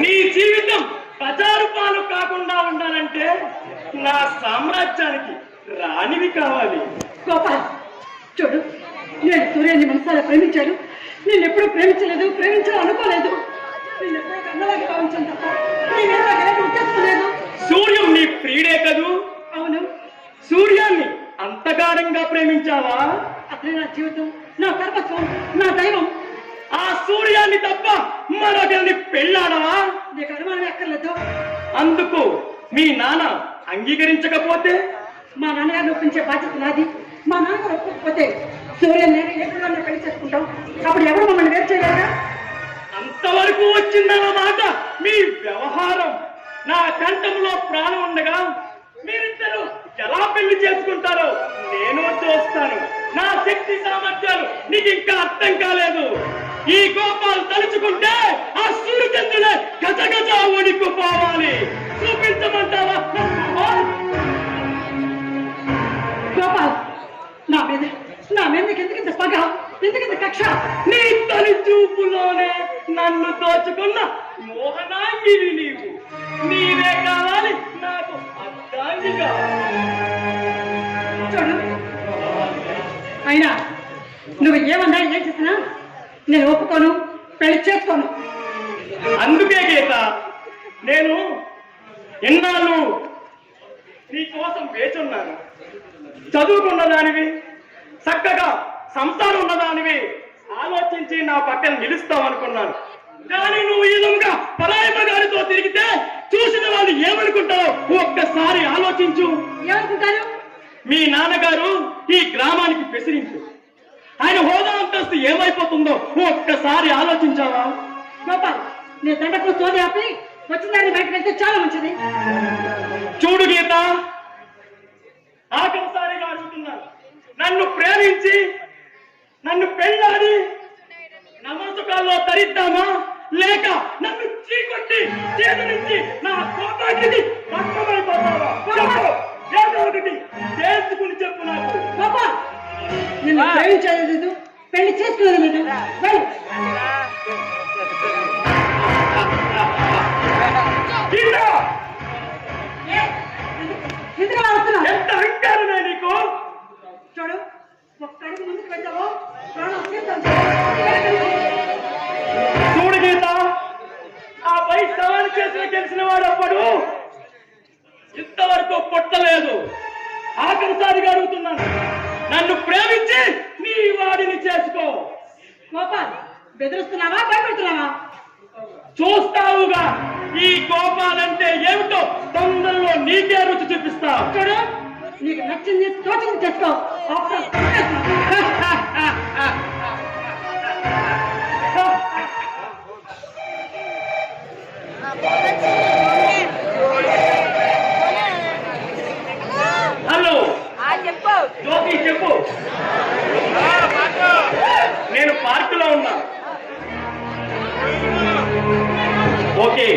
నీ జీవితం బజారు పాలు కాకుండా ఉండాలంటే నా సామ్రాజ్యానికి రాణివి కావాలి. గోపాల్ చూడు నేను సూర్యాన్ని మనసారా ప్రేమించాను. నేను ఎప్పుడూ ప్రేమించలేదు ప్రేమించాలని అనుకోలేదు. నేను ఎప్పుడూ కన్నలాగా భావించాను తప్ప నేనేదో ఎలాంటి ఉద్దేశం లేదు సూర్యం నీ ప్రియుడే కదూ? అవును. సూర్యాన్ని అంతగాఢంగా ప్రేమించావా? అతనే నా జీవితం నా సర్వస్వం నా దైవం. ఆ సూర్యాన్ని తప్ప మరొకరిని పెళ్ళాడవా నీకు అనుమానం ఎక్కర్లేదు అందుకు మీ నాన్న అంగీకరించకపోతే? మా నాన్నగారిని ఒప్పించే బాధ్యత నాది. మా నాన్నగారు ఒప్పుకోకపోతే సూర్యన్ నేను ఎప్పుడు పెళ్ళి చేసుకుంటాం? అప్పుడు ఎవరు మమ్మల్ని వేరు చేయలేరా అంతవరకు వచ్చిందన్నమాట మీ వ్యవహారం. నా కంఠంలో ప్రాణం ఉండగా మీరిద్దరు ఎలా పెళ్ళి చేసుకుంటారో నేను చూస్తాను. నా శక్తి సామర్థ్యాలు నీకు ఇంకా అర్థం కాలేదు. ఈ కోపాలు తలుచుకుంటే ఆ సూర్యచంద్రుడే గజ గజ వణికిపోవాలి చూపించమంటావా? గోపాల్ నా మీద నా మీద నీకు ఎందుకు ఇంత పగ ఎందుకు ఇంత కక్ష? నీ తొలి చూపులోనే నన్ను దోచుకున్న మోహనాంగివి నీవు. నీవే కావాలి నాకు అర్థాంగిగా చూడు అయినా నువ్వు ఏమన్నా ఏం చేసినా నేను ఒప్పుకోను పెళ్ళి చేసుకోను. అందుకే గీత నేను ఎన్నాళ్ళు నీ కోసం వేచున్నాను చదువుకున్న దానివి చక్కగా సంసారం ఉన్నదానివి ఆలోచించి నా పక్కన నిలుస్తావు అనుకున్నాను. కానీ నువ్వు ఈ విధంగా పరాయమ గారితో తిరిగితే చూసిన వాళ్ళు ఏమనుకుంటారో ఒక్కసారి ఆలోచించు. ఏమనుకుంటారు? మీ నాన్నగారు ఈ గ్రామానికి పెసిరించు ఆయన హోదా అంతస్తు ఏమైపోతుందో ఒక్కసారి ఆలోచించావా? గోపాల్ నీ దండకు సోది ఆపి వచ్చిన దాన్ని బయటకు వెళ్తే చాలా మంచిది. చూడు గీత ఆఖరిసారిగా అడుగుతున్నాను. నన్ను ప్రేమించి నన్ను పెళ్ళాడి నమస్కాల్లో తరిద్దామా? లేక నన్ను చీకొట్టి చేతి నుంచి నా కోపానికి నిన్ను పెళ్ళి చేసుకునేది లేదు వెళ్ళు. గీత ఏ? ఎందుకు అలా వస్తున్నావు? ఎంత అహంకారమే నీకు? చూడు ఒక్క అడుగు ముందుకు. చూడు గీత ఆ పై సవాలు చేసిన గెలిచిన వాడు అప్పుడు ఇంతవరకు పుట్టలేదు. ఆఖరిసారిగా అడుగుతున్నాను. నన్ను ప్రేమించి నీ వాడిని చేసుకో. గోపాల్ బెదిరిస్తున్నావా? భయపెడుతున్నావా? చూస్తావుగా ఈ కోపాలంటే ఏమిటో తొందరలో నీకే రుచి చూపిస్తావు చూడు నీకు నచ్చింది తోచింది చేసుకో నేను పార్కులో ఉన్నా. ఓకే.